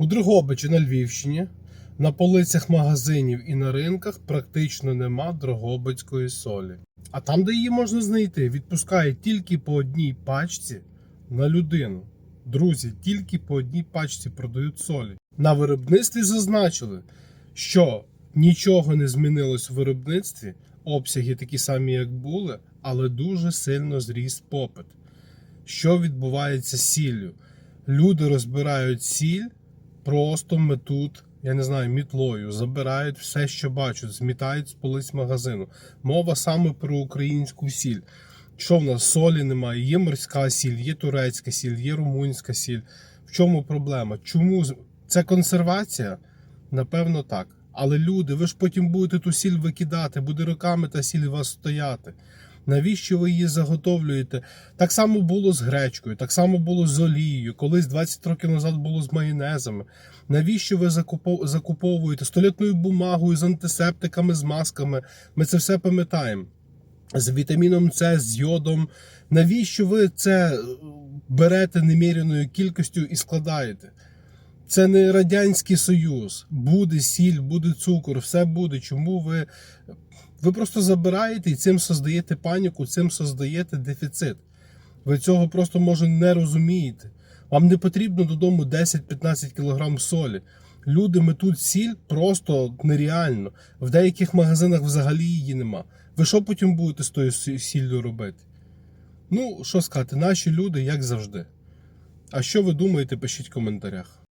У Дрогобичі на Львівщині на полицях магазинів і на ринках практично нема дрогобицької солі. А там, де її можна знайти, відпускають тільки по одній пачці на людину. Друзі, тільки по одній пачці продають солі. На виробництві зазначили, що нічого не змінилось в виробництві, обсяги такі самі, як були, але дуже сильно зріс попит. Що відбувається з сіллю? Люди розбирають сіль, просто метуть, я не знаю, мітлою, забирають все, що бачать, змітають з полиць магазину. Мова саме про українську сіль. Що в нас солі немає? Є морська сіль, є турецька сіль, є румунська сіль. В чому проблема? Чому це консервація? Напевно, так. Але люди, ви ж потім будете ту сіль викидати, буде роками та сіль у вас стояти. Навіщо ви її заготовлюєте? Так само було з гречкою, так само було з олією. Колись 20 років назад було з майонезами. Навіщо ви закуповуєте з туалетною бумагою, з антисептиками, з масками? Ми це все пам'ятаємо. З вітаміном С, з йодом. Навіщо ви це е, берете неміряною кількістю і складаєте? Це не Радянський Союз. Буде сіль, буде цукор, все буде. Чому ви. Ви просто забираєте і цим создаєте паніку, цим создаєте дефіцит. Ви цього просто може не розумієте. Вам не потрібно додому 10-15 кг солі. Люди метуть сіль просто нереально. В деяких магазинах взагалі її нема. Ви що потім будете з тою сі- сіллю робити? Ну, що сказати, наші люди, як завжди. А що ви думаєте, пишіть в коментарях.